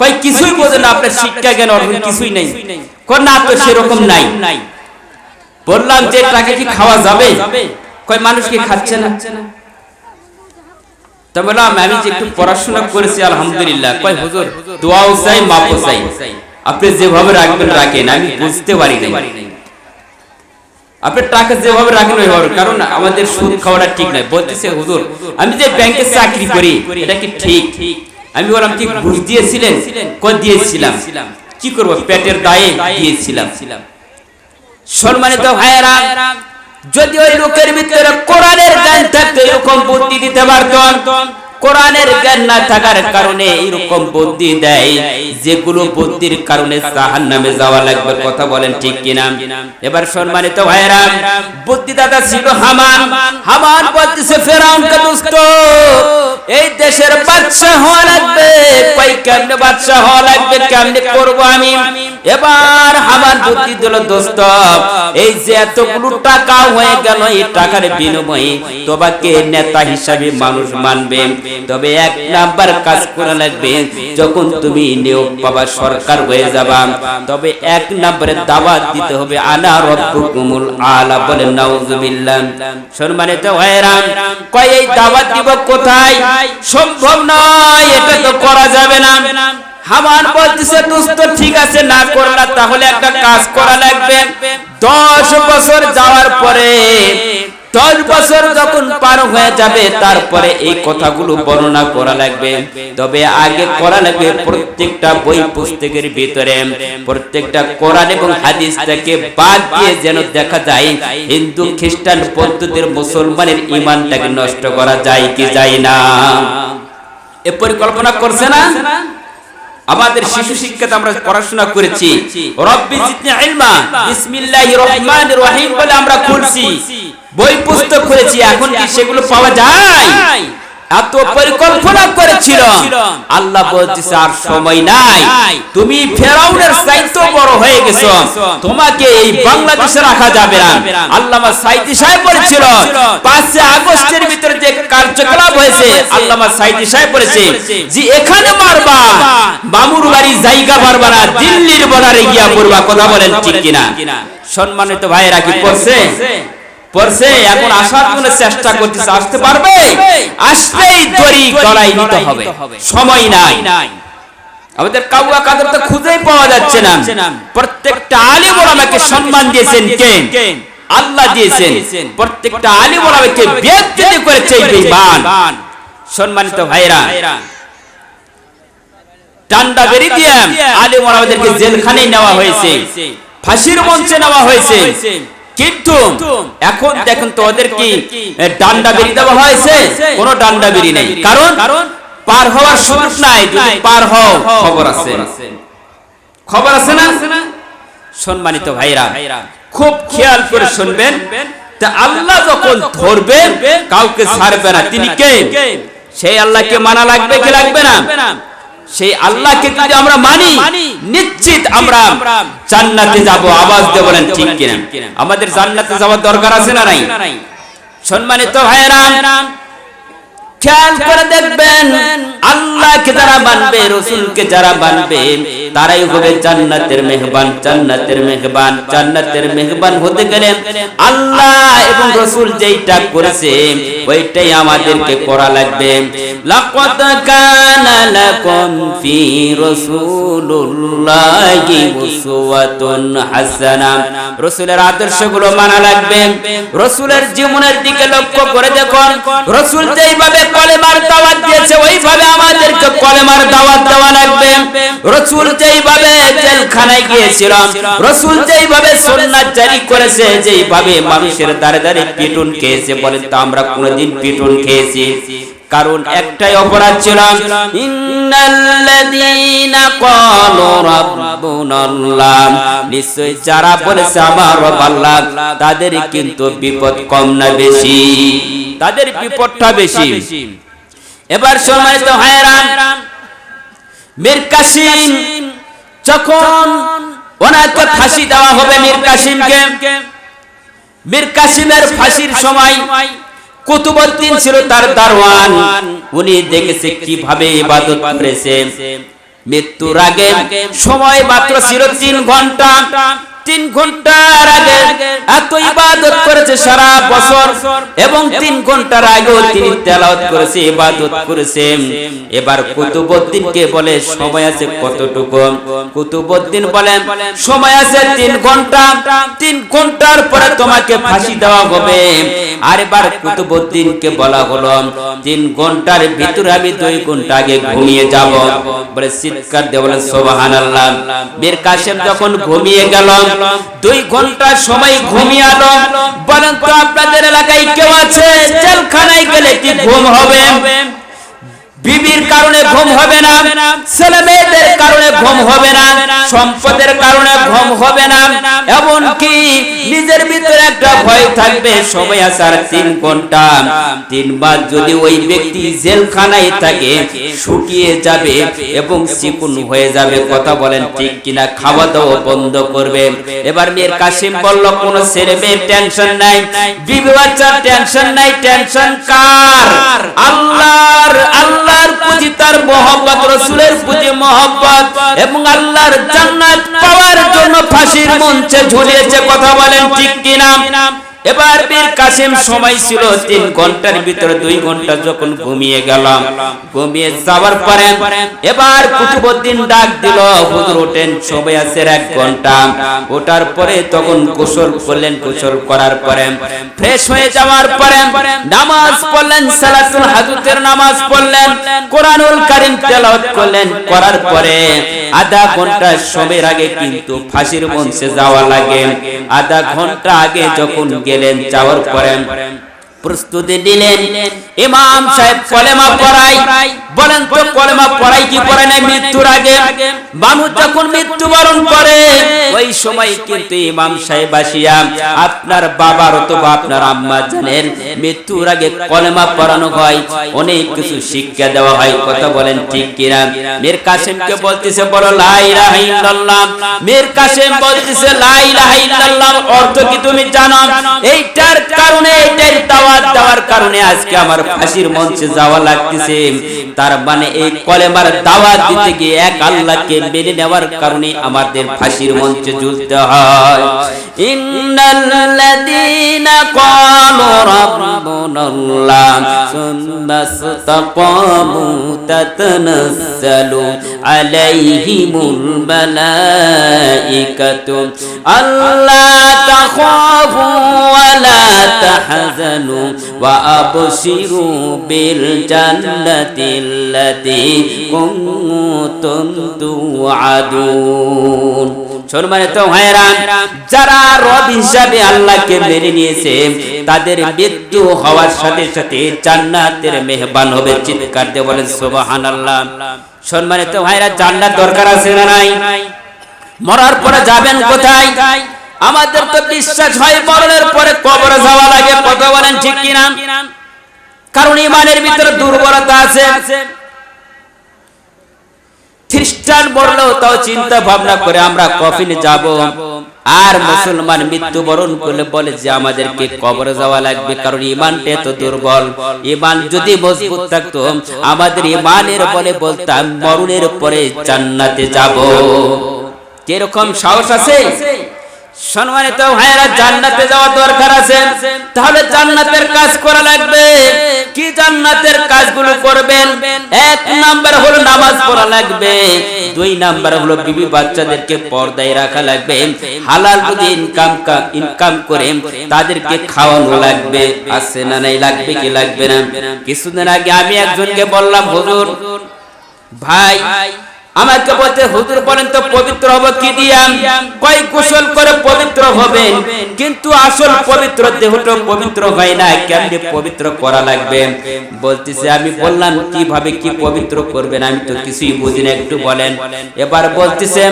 কয় কিছুই বোঝে না আপনার শিক্ষা জ্ঞান অর্জন কিছুই নেই। কয় না তো সেরকম নাই। বললাম যে টাকা কি খাওয়া যাবে? কয় মানুষ কি খাচ্ছে না? তা বললাম আমি যে একটু পড়াশোনা করেছি আলহামদুলিল্লাহ। কয় হুজুর দোয়াও চাই মাপও চাই আপনি যেভাবে রাখবেন রাখেন আমি বুঝতে পারি নাই। আপনি টাকা যেভাবে রাখেন ওইভাবে কারণ আমাদের সুদ খাওয়াটা ঠিক নয় বলতেছে হুজুর আমি যে ব্যাংকে চাকরি করি এটা কি ঠিক? আমি বললাম, কি ঘুষ দিয়েছিলেন? ক দিয়েছিলাম। কি করব, পেটের দায়ে দিয়েছিলাম। সম্মানিত ভাইয়েরা, যদি ওই লোকের ভিতরে কোরআনের জ্ঞান থাকতো, এরকম বুদ্ধি দিতে পারত কোরআনের জ্ঞান না থাকার কারণে এরকম বুদ্ধি দেয়, যেগুলো বুদ্ধির কারণে জাহান নামে যাওয়া লাগবে। কথা বলেন ঠিক কিনা? এবার সম্মানিত ভাইয়েরা, বুদ্ধিদাতা ছিল হামান। হামান বলতেছে, ফেরাউনকে দুষ্ট, এই দেশের বাদশা হওয়া লাগবে, কই কেমনে বাদশা হওয়া লাগবে, কেমনে করব আমি? এবার হামান বুদ্ধি দিল দোস্ত এই যে এতগুলো টাকা হয়ে গেল এই টাকার বিনিময়ে তোমাকে নেতা হিসাবে মানুষ মানবে। তবে এক নাম্বার কাজ করা লাগবে যখন তুমি নিয়োগ পাবা সরকার হয়ে যাবা। তবে এক নম্বরে দাওয়াত দিতে হবে আনা রব্বুকুমুল আলা বলে নাউজুবিল্লাহ। সম্মানিত ভাইরাম কয় এই দাওয়াত দিব কোথায়? সম্ভব নয় এটা তো করা যাবে না। হামান বলতেছে, দোস্ত, ঠিক আছে, না করলা, তাহলে একটা কাজ করা লাগবে। দশ বছর যাওয়ার পরে, দশ বছর যখন পার হয়ে যাবে, তারপরে এই কথাগুলো বর্ণনা করা লাগবে। তবে আগে করা লাগবে প্রত্যেকটা বই পুস্তকের ভিতরে, প্রত্যেকটা কোরআন এবং হাদিস থেকে বাদ দিয়ে যেন দেখা যায়, হিন্দু, খ্রিস্টান পদ্ধতির মুসলমানের ইমানটাকে নষ্ট করা যায় কি যায় না। এ পরিকল্পনা করছে না? আমাদের শিশু শিক্ষাতে আমরা পড়াশোনা করেছি। রব্বি জিতনি ইলমা বিসমিল্লাহির রহমানির রহিম বলে আমরা খুলছি বই পুস্তক করেছি এখন কি সেগুলো পাওয়া যায়? এত পরিকল্পনা করেছিল। আল্লাহ বলতেছে আর সময় নাই। তুমি ফেরাউনের চাইতে বড় হয়ে গেছো। তোমাকে এই বাংলাদেশে রাখা যাবে না। আল্লামা সাইদি সাহেব বলেছিল পাঁচে আগস্টের ভিতরে যে কার্যকলাপ হয়েছে আল্লামা সাইদি সাহেব বলেছে যে এখানে মারবা। বামুর বাড়ি জায়গা মারবা না দিল্লির বর্ডারে গিয়া পড়বা। কথা বলেন ঠিক কিনা? সম্মানিত ভাইয়েরা কি করছে পড়ছে এখন আসার জন্য চেষ্টা করতেছে আসতে পারবে? আসলেই দড়ি গলায় নিতে হবে। সময় নাই। আমাদের কাউয়া কাদের তো খুঁজেই পাওয়া যাচ্ছে না। প্রত্যেকটা আলিম ওলামাকে সম্মান দিয়েছেন কে? আল্লাহ দিয়েছেন। প্রত্যেকটা আলিম ওলামাকে বেজ্জতি করেছে বেঈমান সম্মানিত ভাইরা বেরি দিয়ে আলিম ওলামাদেরকে জেলখানায় নেওয়া হয়েছে। ফাঁসির মঞ্চে নেওয়া হয়েছে। কিন্তু এখন দেখুন তো ওদের কি ডান্ডা বেরি দেওয়া হয়েছে? কোনো ডান্ডা বেরি নেই। কারণ পার হওয়ার সুযোগ নাই। যদি পার হও খবর আছে। খবর আছে না? সম্মানিত ভাইরা খুব খেয়াল করে শুনবেন। তা আল্লাহ যখন ধরবে কাউকে ছাড়বে না। তিনি কে? সেই আল্লাহকে মানা লাগবে কি লাগবে না? সেই আল্লাহকে যদি আমরা মানি নিশ্চিত আমরা জান্নাতে যাব। আওয়াজ দিয়ে বলেন ঠিক কিনা? আমাদের জান্নাতে যাওয়ার দরকার আছে না নাই? সম্মানিত ভাইরা খেয়াল করে দেখবেন আল্লাহকে যারা মানবে, রসুলকে যারা মানবে, তারাই হবে জান্নাতের মেহবান জান্নাতের মেহবান জান্নাতের মেহবান হতে গেলে আল্লাহ এবং রসুল যেইটা করেছে, ওইটাই আমাদেরকে করা লাগবে। লাকাদ কানা লাকুম ফি রাসূলুল্লাহি উসওয়াতুন হাসানা। রসুলের আদর্শগুলো মানা লাগবে। রসুলের জীবনের দিকে লক্ষ্য করে দেখুন। রসুল যেইভাবে কলেমার দাওয়াত দিয়েছে কলেমার দাওয়াত দেওয়া লাগবে। রসুল যেইভাবে জেলখানায় গিয়েছিল রসুল যেইভাবে সুন্নাত জারি করেছে, যেইভাবে মানুষের দাঁড়ে দাঁড়ে পিটুন খেয়েছে বলেন তো আমরা কোনোদিন পিটুন খেয়েছি। কারণ একটাই অপরাধ ছিল নিশ্চয় যারা বলেছে, আমার আল্লাহ, তাদের কিন্তু বিপদ কম না বেশি। তাদের বিপদটা বেশি। এবার সম্মানিত হায়রান। মীর কাসিম যখন ওনাকে ফাঁসি দেওয়া হবে মীর কাসিমকে, মীর কাসিমের ফাঁসির সময় কুতুবুদ্দিন ছিল তার দারওয়ান উনি দেখেছে কীভাবে ইবাদত করেছে। মৃত্যুর আগে সময় মাত্র ছিল তিন ঘণ্টা। তিন ঘণ্টার আগে এত ইবাদত করেছে সারা বছর এবং তিন ঘণ্টার আগেও তিনি তেলাওয়াত করেছে, ইবাদত করেছে। এবার কুতুবউদ্দিনকে বলে, সময় আছে কতটুকু? কুতুবউদ্দিন বলেন সময় আছে তিন ঘণ্টা। তিন ঘণ্টার পরে তোমাকে ফাঁসি দেওয়া হবে। আর এবার কুতুবউদ্দিনকে বলা হলো, তিন ঘণ্টার ভিতরে আমি দুই ঘণ্টা আগে ঘুমিয়ে যাব। বলে চিৎকার দিয়ে বলে, সুবহানাল্লাহ। মীর কাসেম যখন ঘুমিয়ে গেল দুই ঘণ্টা সময় ঘুমিয়ে আলো বলেন তো আপনাদের এলাকায় কেউ আছে, জেলখানায় গেলে কি ঘুম হবে? বিবির কারণে ঘুম হবে না, ছেলে মেয়েদের কারণে ঘুম হবে না, সম্পদের কারণে ঘুম হবে না এমন কি নিজের ভিতরে একটা ভয় থাকবে, সময় আছে আর তিন ঘণ্টা। তিনবার যদি ওই ব্যক্তি জেলখানায় থাকে, শুকিয়ে যাবে এবং চিকুন হয়ে যাবে, কথা বলেন ঠিক কিনা খাওয়া দাওয়া বন্ধ করবে। এবার মেয়ের কাশিম বলল, কোন ছেলে মেয়ের টেনশন নাই, বিবি বাচ্চার টেনশন নাই, টেনশন কার? আল্লাহর আল্লাহর প্রতি তার মহব্বত, রসুলের প্রতি মহব্বত এবং আল্লাহর জান্নাত পাওয়ার জন্য ফাঁসির মঞ্চে ঝুলিয়েছে। কথা বলেন ঠিক কিনা? এবার বীর কাসিম সময় ছিল তিন ঘণ্টার ভিতরে দুই ঘণ্টা যখন ঘুমিয়ে গেলাম। ঘুমিয়ে যাওয়ার পরে এবার কুতুবুদ্দিন ডাক দিল, হুজুর ওঠেন, সময় আছে এক ঘণ্টা। ওঠার পরে তখন গোসল করলেন, গোসল করার পরে ফ্রেশ হয়ে যাওয়ার পরে নামাজ পড়লেন, সালাতুল হাজুতের নামাজ পড়লেন, কোরআনুল কারীম তেলাওয়াত করলেন। করার পরে আধা ঘণ্টা সময়ের আগে কিন্তু ফাঁসির মঞ্চে যাওয়া লাগে। আধা ঘণ্টা আগে যখন গেলেন যাওয়ার পরে প্রস্তুতি দিলেন ইমাম সাহেব কলেমা পড়াই বলেন তো কলেমা পড়াই কি পড়ে না মৃত্যুর আগে? মানুষ যখন মৃত্যুবরণ করে, ওই সময় কিন্তু ইমাম সাহেব আসিয়া আপনার বাবার অথবা আপনার আম্মা জানেন মৃত্যুর আগে কলেমা পড়ানো হয়। অনেক কিছু শিক্ষা দেওয়া হয়। কথা বলেন ঠিক কিনা? মীর কাসেমকে বলতেছে, বলো, লা ইলাহা ইল্লাল্লাহ। মীর কাসেম বলতেছে, লা ইলাহা ইল্লাল্লাহ। অর্থ কি তুমি জানো? এইটার কারণে, এইটার দাওয়াত দেওয়ার কারণে আজকে আমার ফাঁসির মঞ্চে যাওয়া লাগতেছে। তার মানে এই কলেমার দাওয়াত দিতে গিয়ে এক আল্লাহকে মেনে নেওয়ার কারণে আমাদের ফাঁসির মঞ্চে ঝুলতে হয়। ইন্নাল্লাযীনা ক্বালু রাব্বুনাল্লাহ সুম্মা আবশিরু বিল জান্নাতিল্লাতী কুনতুম তুআদুন সম্মানিত ভাইরান যারা রব হিসাবে আল্লাহকে মেনে নিয়েছে, তাদের মৃত্যু হওয়ার সাথে সাথে জান্নাতের মেহমান হবে চিৎকার দিয়ে বলেন, সুবহানাল্লাহ। সম্মানিত ভাইরা জান্নাত দরকার আছে না নাই? মরার পরে যাবেন কোথায়? আমাদের তো বিশ্বাস হয় মরণের পরে কবরে যাওয়া লাগে কথা বলেন ঠিক কিনা? কারণ ইমানের ভিতরে দুর্বলতা আছে। খ্রিস্টান বললেও তাও চিন্তা ভাবনা করে আমরা কফিনে যাব। আর মুসলমান মৃত্যুবরণ করলে বলে যে আমাদেরকে কবরে যাওয়া লাগবে, কারণ ইমানটা এত দুর্বল। ইমান যদি মজবুত থাকতো, আমাদের ইমানের বলে বলতাম, মরণের পরে জান্নাতে যাব। কীরকম সাহস আছে? সম্মানিত ভাইয়েরা, জান্নাতে যাওয়া দরকার আছে। তাহলে জান্নাতের কাজ করা লাগবে। কি জান্নাতের কাজগুলো করবেন? এক নাম্বার হলো নামাজ পড়া লাগবে। দুই নাম্বার হলো বিবি বাচ্চাদেরকে পর্দায় রাখা লাগবে। হালাল যদি ইনকাম ইনকাম করে, তাদেরকে খাওয়ানো লাগবে। আছে না নাই, লাগবে কি লাগবে না? কিছুদিন আগে আমি একজনকে বললাম, হুজুর, ভাই আমাকে বলতে, হুজুর বলেন তো পবিত্র হব কি দিয়া? কয়, কুশল করে পবিত্র হবেন কিন্তু আসল পবিত্র দেহটা পবিত্র হয় না। কেমনে পবিত্র করা লাগবে? বলতেছে, আমি বললাম, কীভাবে কি পবিত্র করবেন? আমি তো কিছুই বুঝি না। একটু বলেন। এবার বলতেছে,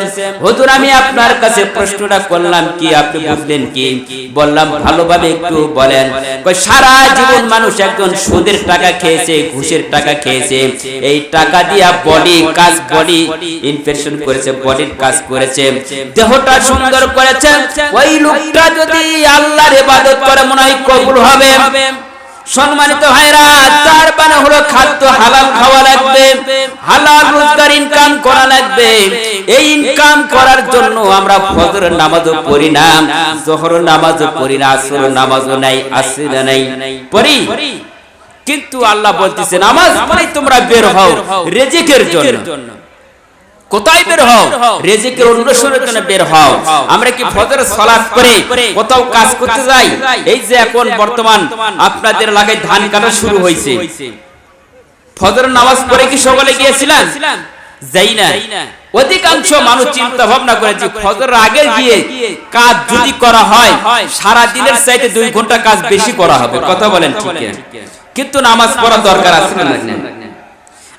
হুজুর, আমি আপনার কাছে প্রশ্নটা করলাম কি? আপনি বুঝলেন কি? বললাম, ভালোভাবে একটু বলেন। সারা জীবন মানুষ একজন সুদের টাকা খেয়েছে, ঘুষের টাকা খেয়েছে। এই টাকা দিয়া বডি কাজ বডি ইনফেকশন করেছে বডির কাজ করেছে। দেহটা সুন্দর করেছে। ওই লোকটা যদি আল্লাহর ইবাদত করে মনে হয় কবুল হবে। সম্মানিত ভাইরা তার মানে হলো খাদ্য হালাল খাওয়া লাগবে। হালাল রোজগার ইনকাম করা লাগবে। এই ইনকাম করার জন্য আমরা ফজরের নামাজও পড়ি না। জোহরের নামাজও পড়ি না আসর নামাজও নাই আসিরা নাই। পড়ি। কিন্তু আল্লাহ বলতেছে নামাজ পড়ে তোমরা বের হও রেজিকের জন্য। কোথায় বের হও? রেজিকের অন্বেষণের জন্য বের হও। আমরা কি ফজর সালাত করে কোথাও কাজ করতে যাই? এই যে এখন বর্তমান আপনাদের এলাকায় ধান কাটা শুরু হয়েছে। ফজর নামাজ পড়ে কি সকালে গিয়েছিলেন? যাই না। অধিকাংশ মানুষ চিন্তা ভাবনা করে যে ফজর আগে গিয়ে কাজ যদি করা হয়, সারা দিনের চাইতে দুই ঘণ্টা কাজ বেশি করা হবে। কথা বলেন ঠিক কিন্তু নামাজ পড়া দরকার আছে না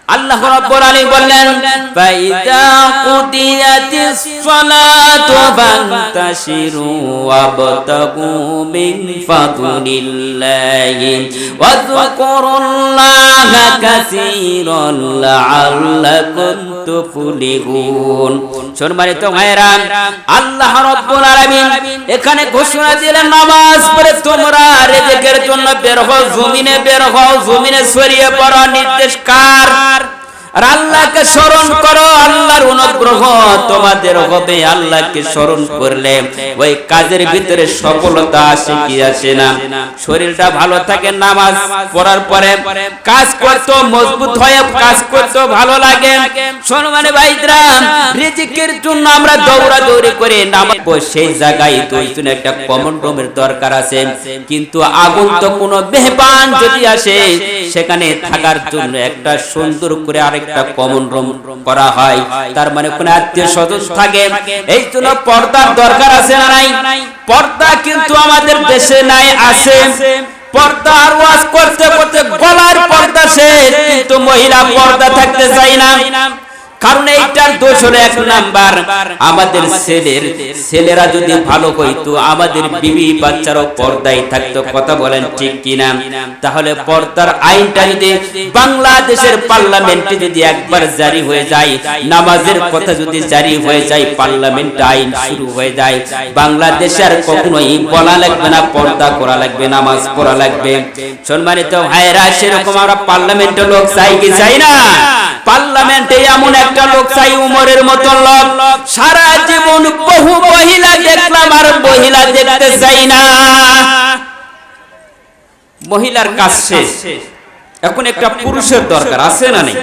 আল্লাহ রাব্বুল আলামিন বললেন ফাইদা কুদিয়াতিস সালাতু ফান্তাশিরু ওয়াবতাগু মিন ফাদলিল্লাহি ওয়াযকুরুল্লাহা কাসীরাল লাআল্লাকুম এখানে ঘোষণা দিলেন, নামাজ পড়ে তোমরা রেজেকের জন্য বের হও, জমিনে বের হও, জমিনে ছড়িয়ে পড়ো নির্দেশ কার? আর আল্লাহকে স্মরণ করো, আল্লাহর অনুগ্রহ তোমাদের হবে আল্লাহকে স্মরণ করলে ওই কাজের ভিতরে সফলতা আসে কি আসে না। শরীরটা ভালো থাকে, নামাজ পড়ার পরে কাজ মজবুত হয়ে কাজ ভালো লাগে। সম্মানে রিজিকের জন্য আমরা দৌড়া দৌড়ি করে নামাজ সেই জায়গায় দুইজন একটা কমন রুমের দরকার আছে। কিন্তু আগন্তুক কোনো মেহমান যদি আসে, সেখানে থাকার জন্য একটা সুন্দর করে আরেকটা কমন রুম করা হয়। তার মানে কোন আত্মীয় স্বজন থাকে। এই জন্য পর্দার দরকার আছে না নাই? পর্দা কিন্তু আমাদের দেশে নাই, আছে। পর্দা ওয়াজ করতে করতে গলার পর্দা শেষ, কিন্তু মহিলা পর্দা থাকতে চাই না। কারণ এইটার দোষ হলো এক নাম্বার, আমাদের ছেলের। ছেলেরা যদি ভালো হইতো, আমাদের বিবি বাচ্চারাও পর্দায় থাকতো, কথা বলেন ঠিক কিনা? তাহলে পর্দার আইনটা যদি বাংলাদেশের পার্লামেন্টে যদি একবার জারি হয়ে যায়, নামাজের কথা যদি জারি হয়ে যায়, পার্লামেন্ট আইন শুরু হয়ে যায়। বাংলাদেশে আর কখনোই বলা লাগবে না, পর্দা করা লাগবে, নামাজ পড়া লাগবে। সম্মানিত ভাইরা সেরকম আমরা পার্লামেন্টের লোক চাই কি চাই না? পার্লামেন্টে এমন একটা লোক চাই, উমরের মতো লোক। সারা জীবন বহু মহিলা দেখলাম আর মহিলা দেখতে চাই না। মহিলার কাজ শেষ এখন একটা পুরুষের দরকার, আছে না নেই?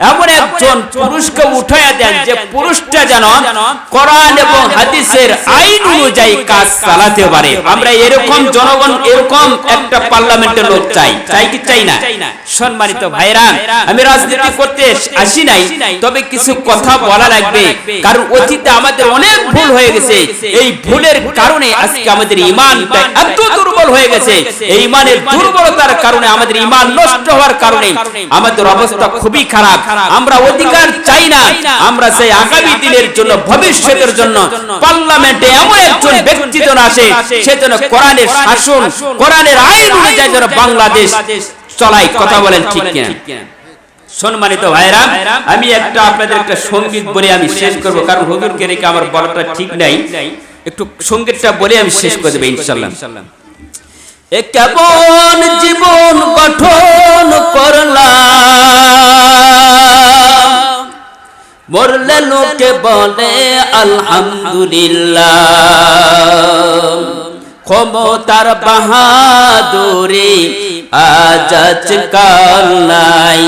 এমন একজন পুরুষকে উঠাইয়া দেন যে পুরুষটা যেন কোরআন এবং হাদিসের আইন অনুযায়ী কাজ চালাতে পারে। আমরা এরকম জনগণ, এরকম একটা পার্লামেন্টের লোক চাই। চাই কি চাই না? সম্মানিত ভাইরা আমি রাজনীতি করতে আসি নাই, তবে কিছু কথা বলা লাগবে। কারণ অতীতে আমাদের অনেক ভুল হয়ে গেছে। এই ভুলের কারণে আজকে আমাদের ইমানটা এত দুর্বল হয়ে গেছে। এই ইমানের দুর্বলতার কারণে আমাদের ইমান নষ্ট হওয়ার কারণে আমাদের অবস্থা খুবই খারাপ। আমরা অধিকার চাই না। আমরা সেই আগামী দিনের জন্য ভবিষ্যতের জন্য পার্লামেন্টে এমন একজন ব্যক্তি যেন আসে সে যেন কোরআনের শাসন কোরআনের আইন অনুযায়ী যেন বাংলাদেশ চলাই কথা বলেন ঠিক কিনা? সম্মানিত ভাইরা আমি একটা আপনাদের একটা সংগীত বলে আমি শেষ করব কারণ হুজুরকে রেখে আমার বলাটা ঠিক নাই। একটু সঙ্গীতটা বলে আমি শেষ করে দেবো ইনশাল্লাহ। কেমন জীবন মরলে লোকে বলে, আলহামদুলিল্লাহ। ক্ষমতার বাহাদুরি আজ কাল নাই।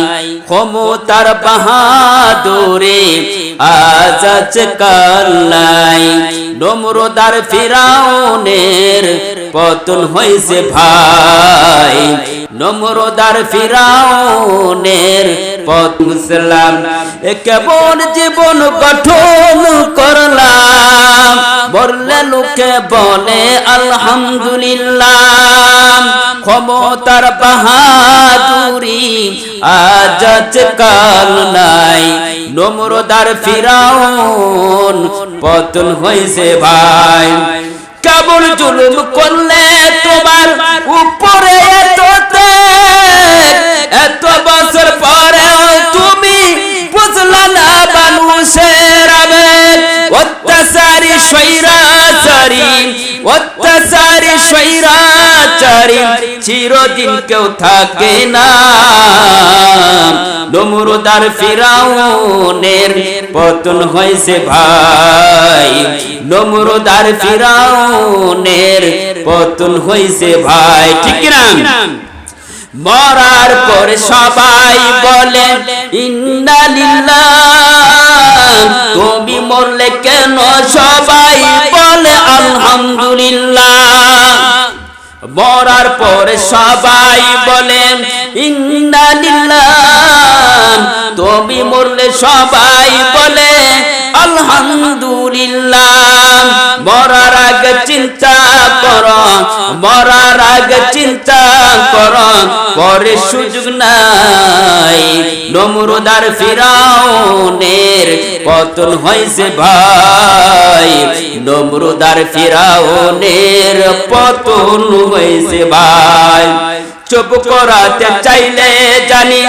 ক্ষমতার বাহাদুরি আজ কাল নাই। নমরদার ফিরাউনের পতন হয়েছে ভাই। নমরদার ফিরাউনের কেমন জীবন গঠন করলাম? বললে লোকে বলে, আলহামদুলিল্লাহ। ক্ষমতার বাহাদুরি আজ কাল নাই। নমরদার ফিরাউন পতন হয়েছে ভাই। কেমন জুলুম করলে তোমার উপরে এত বছর সৈরাচারী চিরদিন কেউ থাকে না। নমরুদার ফিরাউনের পতন হয়েছে ভাই। ফিরাউনের পতন হয়েছে ভাই। ঠিক না মরার পর সবাই বলে, ইন্নালিল্লাহ মরার পরে সবাই বলেন ইন্নালিল্লাহ। তুমি মরলে সবাই বলে আলহামদুলিল্লাহ। মরার আগে চিন্তা মরার আগে চিন্তা কর, পরে সুযোগ নাই। নমরুদার ফিরাউনের পতন হয়েছে ভাই। নমরুদার ফিরাউনের পতন হয়েছে ভাই। চুপ করাতে চাইলে জানি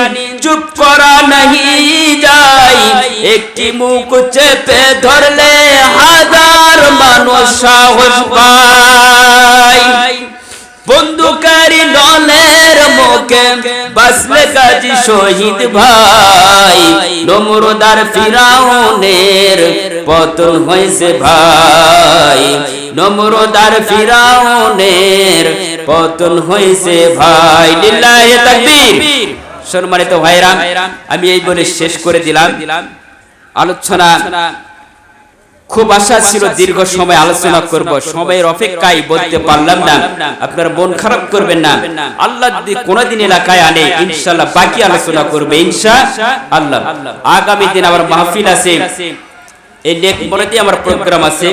চুপ করা নাহি যাই একটি মুখ চেপে ধরলে হাজার মানুষ সাহস পায়। দলের মুখে বাসলে কাজী শহীদ ভাই। নমরদার ফিরাউনের পতন হয়েছে ভাই। নমরদার ফিরাউনের পতন হয়েছে ভাই। লিল্লাহে তাকবীর। সম্মানিত ভাইরা আমি এই বলে শেষ করে দিলাম। আলোচনা খুব আশা ছিল দীর্ঘ সময় আলোচনা করব, সময়ের অপেক্ষায় বলতে পারলাম না। আপনারা মন খারাপ করবেন না। আল্লাহ যদি কোনোদিন এলাকায় আনে, ইনশাআল্লাহ বাকি আলোচনা করবে, ইনশা আল্লাহ। আগামী দিন আবার মাহফিল আছে। এই লেক মনেতে আমার প্রোগ্রাম আছে।